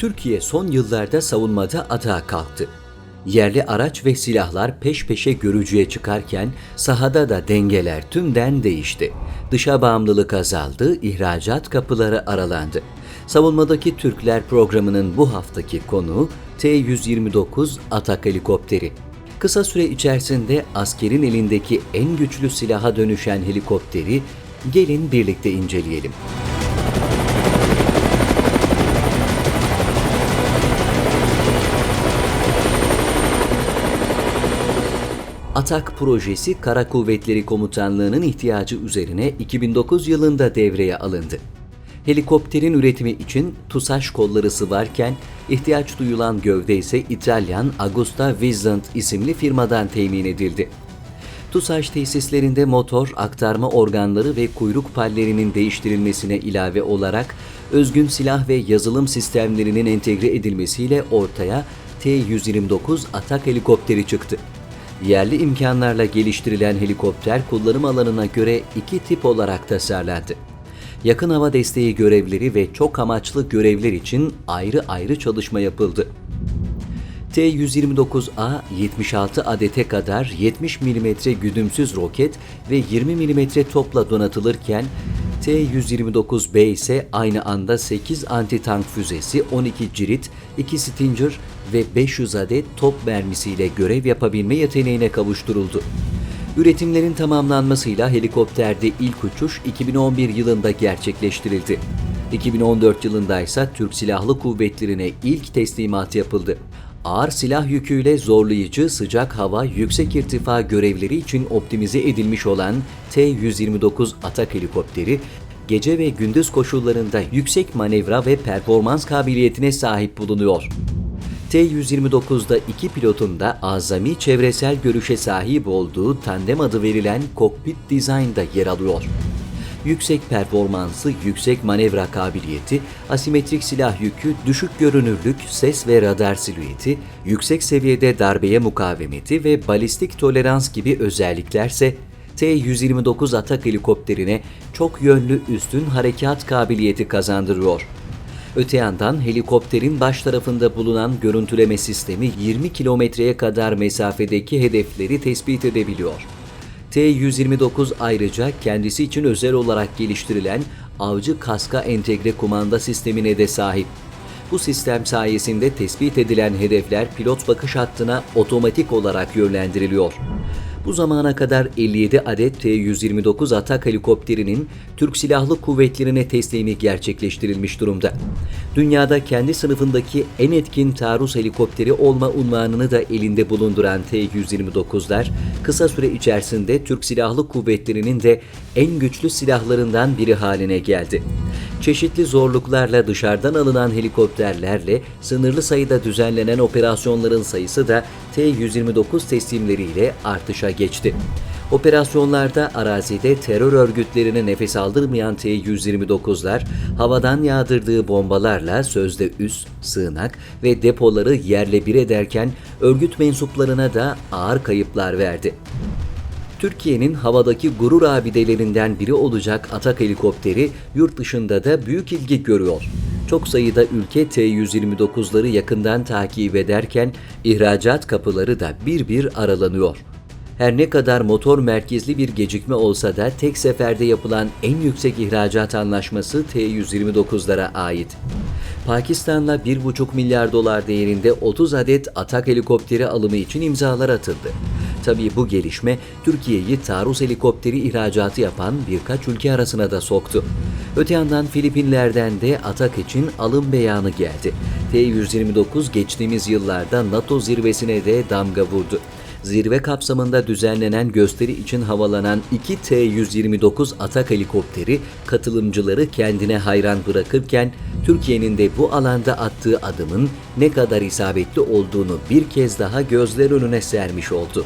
Türkiye son yıllarda savunmada atağa kalktı. Yerli araç ve silahlar peş peşe görücüye çıkarken sahada da dengeler tümden değişti. Dışa bağımlılık azaldı, ihracat kapıları aralandı. Savunmadaki Türkler programının bu haftaki konuğu T-129 Atak helikopteri. Kısa süre içerisinde askerin elindeki en güçlü silaha dönüşen helikopteri gelin birlikte inceleyelim. Atak projesi Kara Kuvvetleri Komutanlığı'nın ihtiyacı üzerine 2009 yılında devreye alındı. Helikopterin üretimi için TUSAŞ kolları sıvarken ihtiyaç duyulan gövde ise İtalyan Agusta Wieland isimli firmadan temin edildi. TUSAŞ tesislerinde motor, aktarma organları ve kuyruk pallerinin değiştirilmesine ilave olarak özgün silah ve yazılım sistemlerinin entegre edilmesiyle ortaya T-129 atak helikopteri çıktı. Yerli imkanlarla geliştirilen helikopter kullanım alanına göre iki tip olarak tasarlandı. Yakın hava desteği görevleri ve çok amaçlı görevler için ayrı ayrı çalışma yapıldı. T-129A 76 adete kadar 70 mm güdümsüz roket ve 20 mm topla donatılırken T-129B ise aynı anda 8 anti-tank füzesi, 12 cirit, 2 Stinger ve 500 adet top mermisiyle görev yapabilme yeteneğine kavuşturuldu. Üretimlerin tamamlanmasıyla helikopterde ilk uçuş 2011 yılında gerçekleştirildi. 2014 yılında ise Türk Silahlı Kuvvetleri'ne ilk teslimat yapıldı. Ağır silah yüküyle zorlayıcı sıcak hava yüksek irtifa görevleri için optimize edilmiş olan T-129 atak helikopteri gece ve gündüz koşullarında yüksek manevra ve performans kabiliyetine sahip bulunuyor. T-129'da iki pilotun da azami çevresel görüşe sahip olduğu tandem adı verilen Cockpit Design'da yer alıyor. Yüksek performansı, yüksek manevra kabiliyeti, asimetrik silah yükü, düşük görünürlük, ses ve radar silüeti, yüksek seviyede darbeye mukavemeti ve balistik tolerans gibi özelliklerse T-129 atak helikopterine çok yönlü üstün harekat kabiliyeti kazandırıyor. Öte yandan helikopterin baş tarafında bulunan görüntüleme sistemi 20 kilometreye kadar mesafedeki hedefleri tespit edebiliyor. T-129 ayrıca kendisi için özel olarak geliştirilen avcı kaska entegre kumanda sistemine de sahip. Bu sistem sayesinde tespit edilen hedefler pilot bakış hattına otomatik olarak yönlendiriliyor. Bu zamana kadar 57 adet T-129 atak helikopterinin Türk Silahlı Kuvvetleri'ne teslimi gerçekleştirilmiş durumda. Dünyada kendi sınıfındaki en etkin taarruz helikopteri olma unvanını da elinde bulunduran T-129'lar kısa süre içerisinde Türk Silahlı Kuvvetleri'nin de en güçlü silahlarından biri haline geldi. Çeşitli zorluklarla dışarıdan alınan helikopterlerle sınırlı sayıda düzenlenen operasyonların sayısı da T-129 teslimleriyle artışa geçti. Operasyonlarda arazide terör örgütlerine nefes aldırmayan T-129'lar havadan yağdırdığı bombalarla sözde üs, sığınak ve depoları yerle bir ederken örgüt mensuplarına da ağır kayıplar verdi. Türkiye'nin havadaki gurur abidelerinden biri olacak atak helikopteri yurt dışında da büyük ilgi görüyor. Çok sayıda ülke T-129'ları yakından takip ederken ihracat kapıları da bir bir aralanıyor. Her ne kadar motor merkezli bir gecikme olsa da tek seferde yapılan en yüksek ihracat anlaşması T-129'lara ait. Pakistan'la 1,5 milyar dolar değerinde 30 adet atak helikopteri alımı için imzalar atıldı. Tabii bu gelişme Türkiye'yi taarruz helikopteri ihracatı yapan birkaç ülke arasına da soktu. Öte yandan Filipinler'den de atak için alım beyanı geldi. T-129 geçtiğimiz yıllarda NATO zirvesine de damga vurdu. Zirve kapsamında düzenlenen gösteri için havalanan 2 T-129 atak helikopteri katılımcıları kendine hayran bırakırken Türkiye'nin de bu alanda attığı adımın ne kadar isabetli olduğunu bir kez daha gözler önüne sermiş oldu.